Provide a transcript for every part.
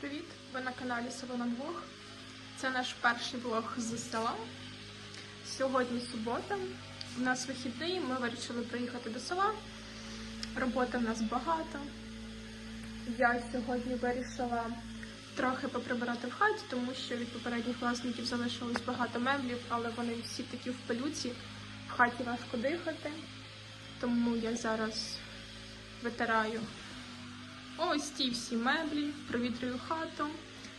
привіт! Ви на каналі Село на двох. Це наш перший влог з села. Сьогодні субота. У нас вихідний, ми вирішили приїхати до села. Роботи в нас багато. Я сьогодні вирішила трохи поприбирати в хаті, тому що від попередніх власників залишилось багато меблів, але вони всі такі в пилюці. В хаті важко дихати. Тому я зараз витираю Ось ті всі меблі, провітрюю хату,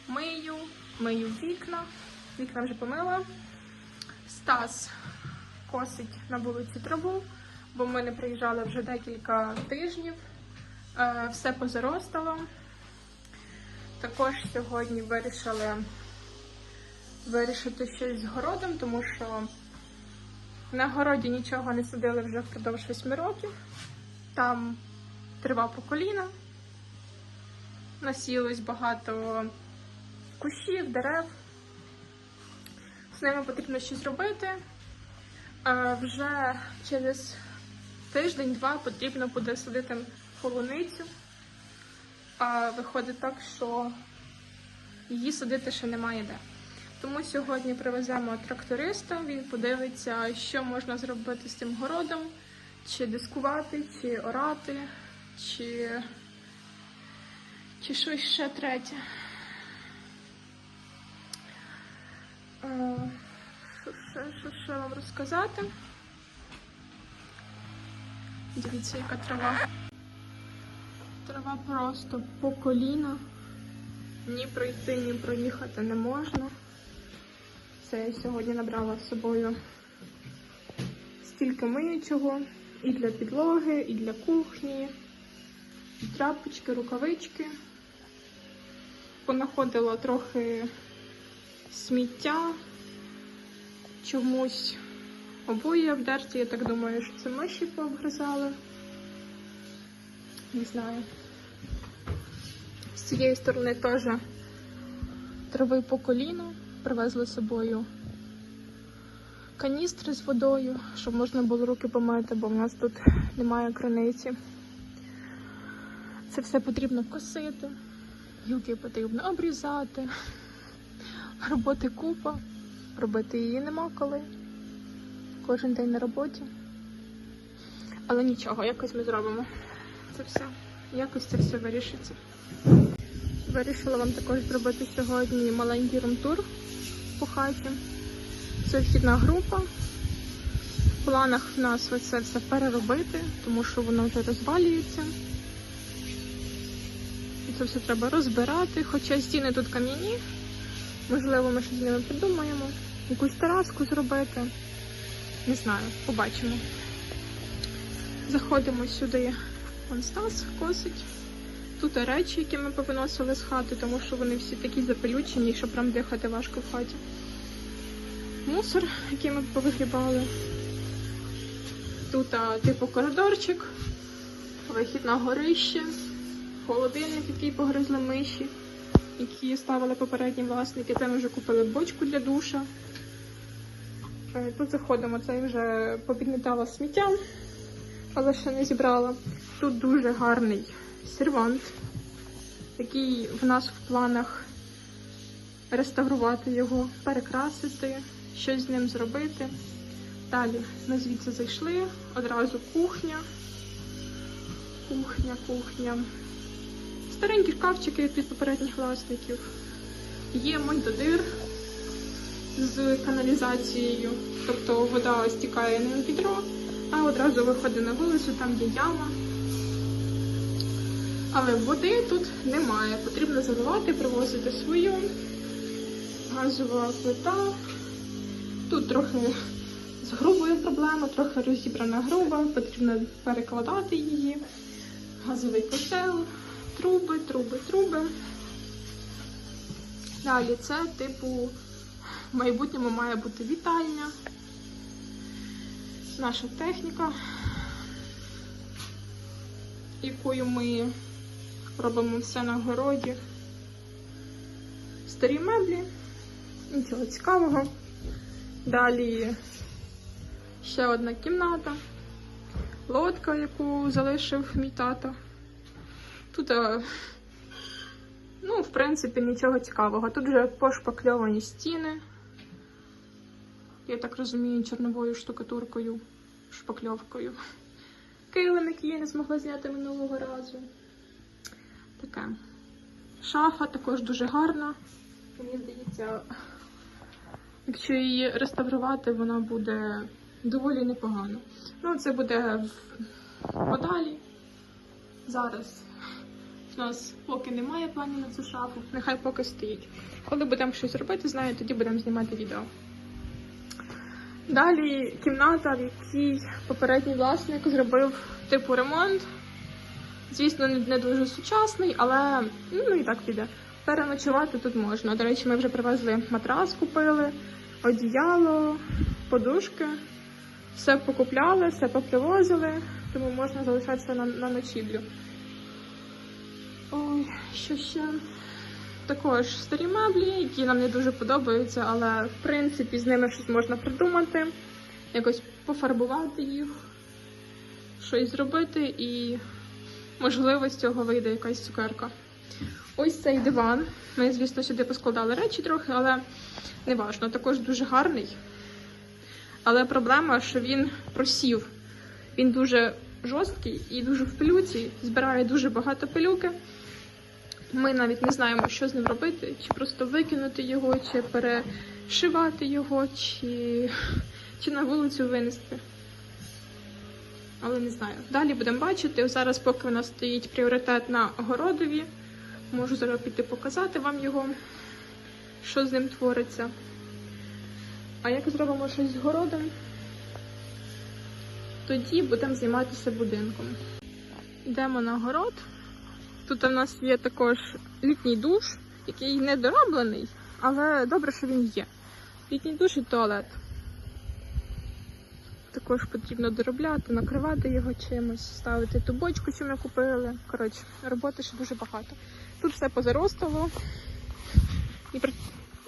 мию, мию вікна. Вікна вже помила. Стас косить на вулиці траву, бо ми не приїжджали вже декілька тижнів. Е, Все позаростало. Також сьогодні вирішили вирішити щось з городом, тому що на городі нічого не садили вже впродовж 8 років. Там трава по коліна насілось багато кущів, дерев. З ними потрібно щось робити. Вже через тиждень-два потрібно буде садити полуницю. А виходить так, що її садити ще немає де. Тому сьогодні привеземо тракториста, він подивиться, що можна зробити з цим городом, чи дискувати, чи орати, чи чи щось ще третє. Е, Що ще, вам розказати? Дивіться, яка трава. Трава просто по коліна. Ні пройти, ні проїхати не можна. Це я сьогодні набрала з собою стільки миючого і для підлоги, і для кухні, тряпочки, рукавички понаходила трохи сміття, чомусь обоє обдерті. Я так думаю, що це миші пообгризали. Не знаю. З цієї сторони теж трави по коліну, привезли з собою каністри з водою, щоб можна було руки помити, бо в нас тут немає криниці. Це все потрібно косити. Гілки потрібно обрізати. Роботи купа. Робити її нема коли. Кожен день на роботі. Але нічого, якось ми зробимо. Це все. Якось це все вирішиться. Вирішила вам також зробити сьогодні маленький румтур по хаті. Це вхідна група. В планах в нас це все переробити, тому що воно вже розвалюється. Це все треба розбирати, хоча стіни тут кам'яні. Можливо, ми щось з ними придумаємо. Якусь тераску зробити. Не знаю, побачимо. Заходимо сюди. Вон Стас косить. Тут речі, які ми повиносили з хати, тому що вони всі такі запелючені, що прям дихати важко в хаті. Мусор, який ми повигрібали. Тут, типу, коридорчик, вихід на горище холодильник, який погризли миші, які ставили попередні власники. Ми вже купили бочку для душа. Е, Тут заходимо, це вже попідмітала сміття, але ще не зібрала. Тут дуже гарний сервант, який в нас в планах реставрувати його, перекрасити, щось з ним зробити. Далі ми звідси зайшли, одразу кухня. Кухня, кухня. Старенькі шкафчики від попередніх власників. Є мойдодир з каналізацією, тобто вода стікає не в відро, а одразу виходить на вулицю, там є яма. Але води тут немає. Потрібно заливати, привозити свою. Газова плита. Тут трохи з грубою проблема, трохи розібрана груба, потрібно перекладати її. Газовий котел труби, труби, труби. Далі це, типу, в майбутньому має бути вітальня. Наша техніка, якою ми робимо все на городі. Старі меблі, нічого цікавого. Далі ще одна кімната, лодка, яку залишив мій тато. Тут Ну, в принципі, нічого цікавого. Тут вже пошпакльовані стіни. Я так розумію, чорновою штукатуркою, шпакльовкою. Килим, який я не змогла зняти минулого разу. Таке. Шафа також дуже гарна. Мені здається, якщо її реставрувати, вона буде доволі непогано. Ну, це буде в- подалі. Зараз у нас поки немає планів на цю шафу, нехай поки стоїть. Коли будемо щось робити, знаю, тоді будемо знімати відео. Далі кімната, в якій попередній власник зробив типу ремонт. Звісно, не, дуже сучасний, але ну і так піде. Переночувати тут можна. До речі, ми вже привезли матрас, купили, одіяло, подушки. Все покупляли, все попривозили, тому можна залишатися на, на ночівлю. Ой, що ще? Також старі меблі, які нам не дуже подобаються, але в принципі з ними щось можна придумати, якось пофарбувати їх, щось зробити, і можливо з цього вийде якась цукерка. Ось цей диван. Ми, звісно, сюди поскладали речі трохи, але не важно. Також дуже гарний. Але проблема, що він просів. Він дуже жорсткий і дуже в пилюці, збирає дуже багато пилюки. Ми навіть не знаємо, що з ним робити, чи просто викинути його, чи перешивати його, чи, чи на вулицю винести. Але не знаю. Далі будемо бачити. Зараз, поки у нас стоїть пріоритет на городові, можу зараз піти показати вам його, що з ним твориться. А як зробимо щось з городом, тоді будемо займатися будинком. Йдемо на город. Тут у нас є також літній душ, який не дороблений, але добре, що він є. Літній душ і туалет. Також потрібно доробляти, накривати його чимось, ставити ту бочку, що ми купили. Коротше, роботи ще дуже багато. Тут все позаростало.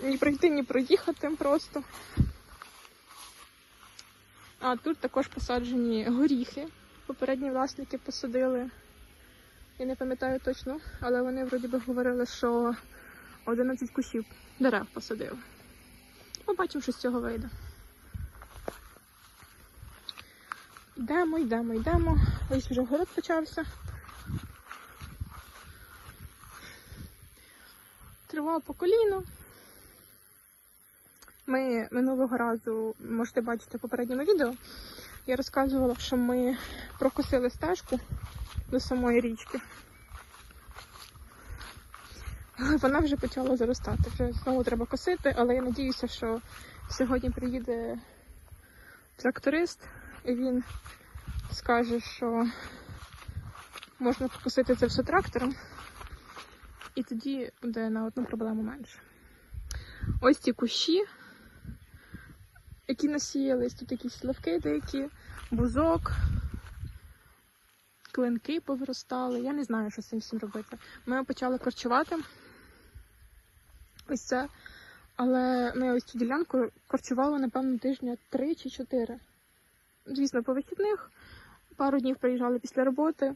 Ні, пройти, ні проїхати просто. А тут також посаджені горіхи. Попередні власники посадили. Я не пам'ятаю точно, але вони вроді би говорили, що 11 кущів дерев посадили. Побачимо, що з цього вийде. Йдемо, йдемо, йдемо. Ось вже город почався. Тривога по коліно. Ми минулого разу, можете бачити в попередньому відео, я розказувала, що ми прокосили стежку до самої річки. Вона вже почала заростати. Вже знову треба косити, але я надіюся, що сьогодні приїде тракторист і він скаже, що можна покосити це все трактором, і тоді буде на одну проблему менше. Ось ці кущі, які насіялись, тут якісь сливки деякі, бузок, клинки повиростали. Я не знаю, що з цим всім робити. Ми почали корчувати ось це, але ми ось цю ділянку корчували, напевно, тижня три чи чотири. Звісно, по вихідних. Пару днів приїжджали після роботи,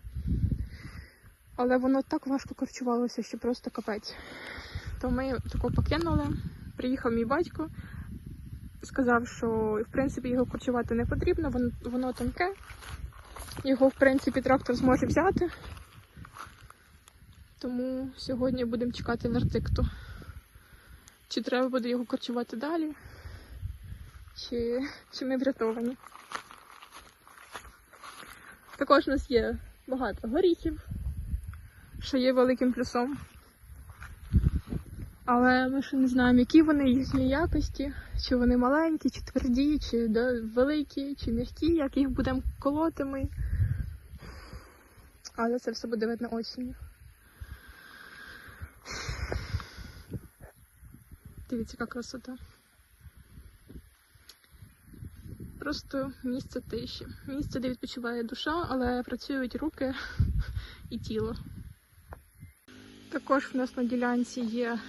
але воно так важко корчувалося, що просто капець. То ми тако покинули. Приїхав мій батько, сказав, що в принципі його корчувати не потрібно, воно, воно тонке. Його, в принципі, трактор зможе взяти. Тому сьогодні будемо чекати вердикту. Чи треба буде його корчувати далі, чи, чи ми врятовані. Також у нас є багато горіхів, що є великим плюсом. Але ми ще не знаємо, які вони їхні якості, чи вони маленькі, чи тверді, чи великі, чи м'які, як їх будемо колоти ми. Але це все буде видно осінню. Дивіться, яка красота. Просто місце тиші. Місце, де відпочиває душа, але працюють руки і тіло. Також в нас на ділянці є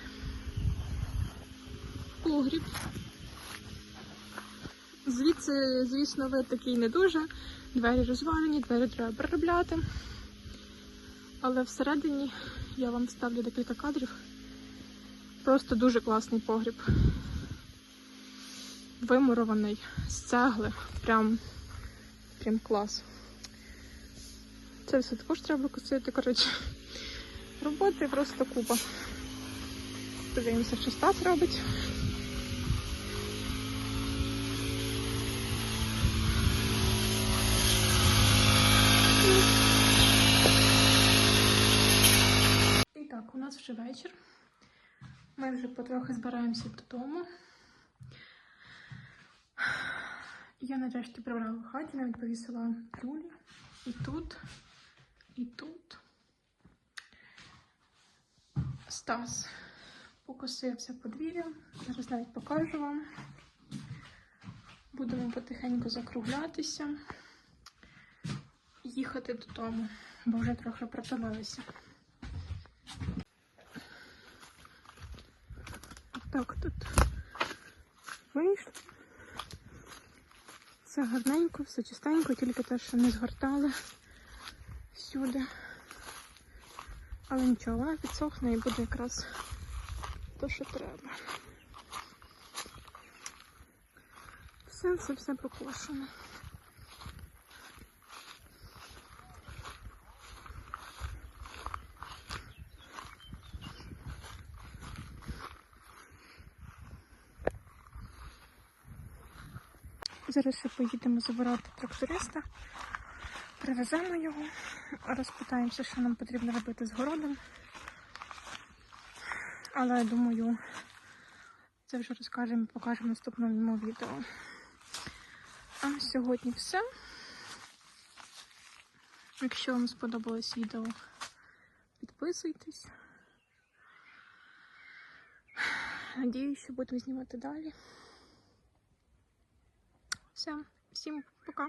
погріб. Звідси, звісно, вид такий не дуже. Двері розвалені, двері треба переробляти. Але всередині Я вам ставлю декілька кадрів. Просто дуже класний погріб. Вимурований з цегли. Прям, прям клас. Це все також треба косити, коротше. Роботи просто купа. Подивимося, що Стас робить. І так, у нас вже вечір. Ми вже потрохи збираємося додому. Я нарешті прибрала в хаті, навіть повісила люлі. І тут, і тут. Стас покосився подвір'я. Зараз навіть покажу вам. Будемо потихеньку закруглятися, їхати додому, бо вже трохи протомилися. Так, тут вийшло. Все гарненько, все чистенько, тільки те, що не згортали всюди. Але нічого, вона підсохне і буде якраз то, що треба. Все, все, все покошено. Зараз ще поїдемо забирати тракториста, привеземо його, розпитаємося, що нам потрібно робити з городом. Але думаю, це вже розкажемо і покажемо в наступному відео. А сьогодні все. Якщо вам сподобалось відео, підписуйтесь. Надіюсь, що будемо знімати далі. Все, всім пока.